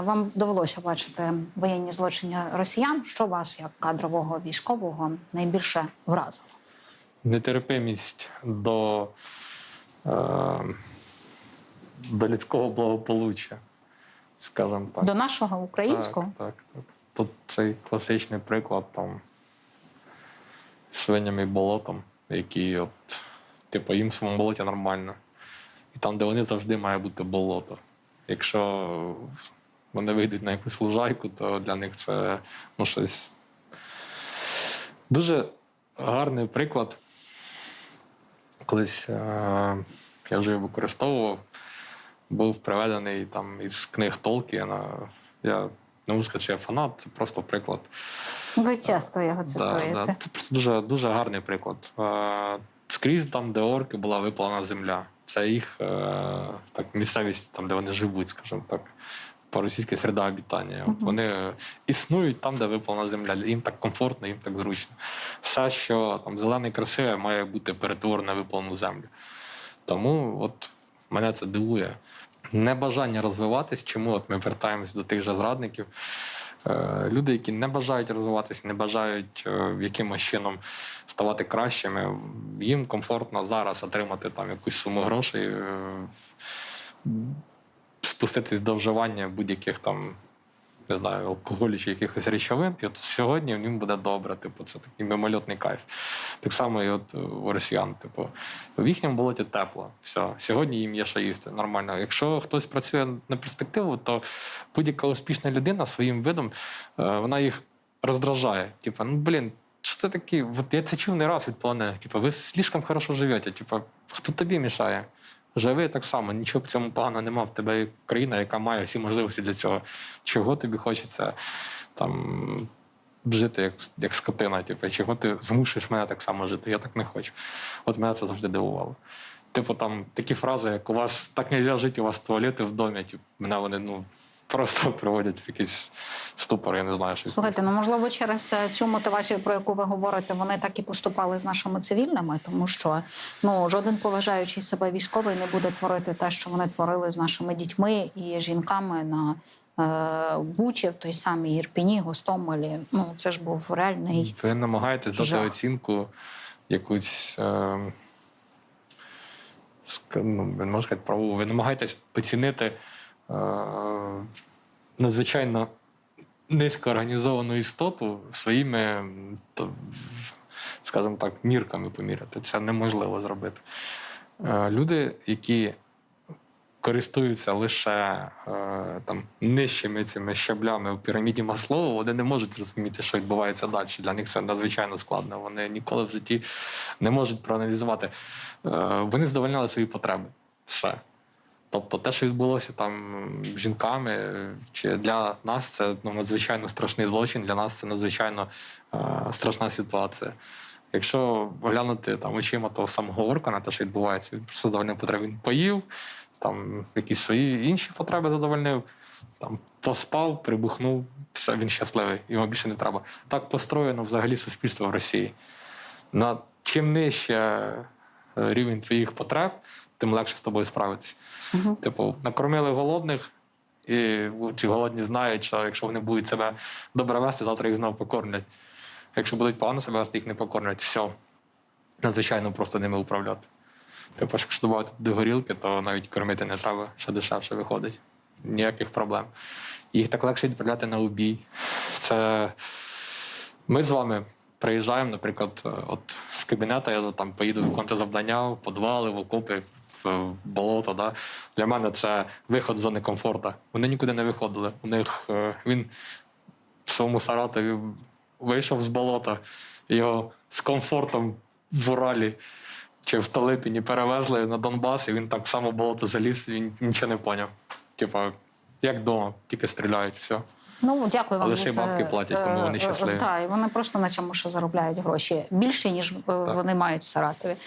вам довелося бачити воєнні злочини росіян. Що вас, як кадрового військового, найбільше вразило? нетерпимість до, е, до людського благополуччя, скажімо так. До нашого українського? Так, так, так. Тут цей класичний приклад там свинями і болотом, які от, типу, їм в своєму болоті нормально. І там, де вони завжди має бути болото. Якщо вони вийдуть на якусь лужайку, то для них це ну, щось. Дуже гарний приклад. Колись е- я вже його використовував, був приведений там із книг Толкіна. Я не можу сказати, що я фанат, це просто приклад. Ви часто його Да, цитуєте. да. Це просто дуже, дуже гарний приклад. Е, скрізь там, де орки, була випалена земля. Це їх е, так, місцевість, там, де вони живуть, скажімо так, по-російськи середа обітання. От вони існують там, де випалена земля. Їм так комфортно, їм так зручно. Все, що там зелене і красиве, має бути перетворено на випалену землю. Тому от мене це дивує. Небажання розвиватись, чому от ми вертаємось до тих же зрадників. Е, Люди, які не бажають розвиватись, не бажають е, якимось чином ставати кращими, їм комфортно зараз отримати там якусь суму грошей, е, спуститись до вживання будь-яких там. Не знаю, алкоголю чи якихось речовин, і от сьогодні їм буде добре. Типу, це такий мимольотний кайф. Так само і от е, у росіян. Типу, в їхньому болоті тепло. Все, сьогодні їм є що їсти. Нормально. Якщо хтось працює на перспективу, то будь-яка успішна людина своїм видом е, вона їх роздражає. Типу, ну блін, що це такі? От я це чув не раз від полонених. Типу, ви слишком хорошо живете. Типу, хто тобі мішає? Живи так само, нічого в цьому поганого нема. В тебе країна, яка має всі можливості для цього. Чого тобі хочеться там жити як, як скотина? Типу, чого ти змушуєш мене так само жити? Я так не хочу. От мене це завжди дивувало. Типу, там такі фрази, як у вас так не можна жити, у вас туалети в домі. Типу, мене вони ну, просто приводять в якийсь ступор, я не знаю, що. Слухайте, ну можливо, через е, цю мотивацію, про яку ви говорите, вони так і поступали з нашими цивільними, тому що ну жоден поважаючий себе військовий не буде творити те, що вони творили з нашими дітьми і жінками на е, Бучі, в той самій Ірпіні, Гостомелі. Ну це ж був реальний. Ви намагаєтесь дати оцінку якусь. Е, ну, можу сказати правову. Ви намагаєтесь оцінити надзвичайно низько організовану істоту своїми, скажімо так, мірками поміряти. Це неможливо зробити. Е, люди, які користуються лише е, там нижчими цими щаблями у піраміді Маслоу, вони не можуть зрозуміти, що відбувається далі. Для них це надзвичайно складно. Вони ніколи в житті не можуть проаналізувати. Е, вони задовольняли свої потреби. Все. Тобто те, що відбулося там жінками, чи для нас це ну, надзвичайно страшний злочин, для нас це надзвичайно е, страшна ситуація. Якщо глянути там очима того самого орка на те, що відбувається, він просто задовольнив потреби. Він поїв, там якісь свої інші потреби задовольнив, там поспав, прибухнув, все, він щасливий, йому більше не треба. Так построєно взагалі суспільство в Росії. На чим нижче рівень твоїх потреб, тим легше з тобою справитись. Типу, накормили голодних, і ці голодні знають, що якщо вони будуть себе добре вести, завтра їх знову покормлять. Якщо будуть погано себе вести, їх не покормлять. Все. Надзвичайно просто ними управляти. Типу, якщо додати до горілки, то навіть кормити не треба, ще дешевше виходить. Ніяких проблем. Їх так легше відправляти на убій. Це ми з вами приїжджаємо, наприклад, е, от кабінету, я там поїду виконувати завдання в підвали, в окопи, в в болото. Да? Для мене це виход з зони комфорту. Вони нікуди не виходили. У них е, він в своєму Саратові вийшов з болота, його з комфортом в Уралі чи в Столипіні перевезли на Донбас, і він так само в болото заліз, він нічого не поняв. Типа, як вдома, тільки стріляють, все. Ну дякую вам. Але ще й бабки платять, тому вони Е, щасливі. Так, і вони просто на цьому ще заробляють гроші більше ніж е, вони мають в Саратові.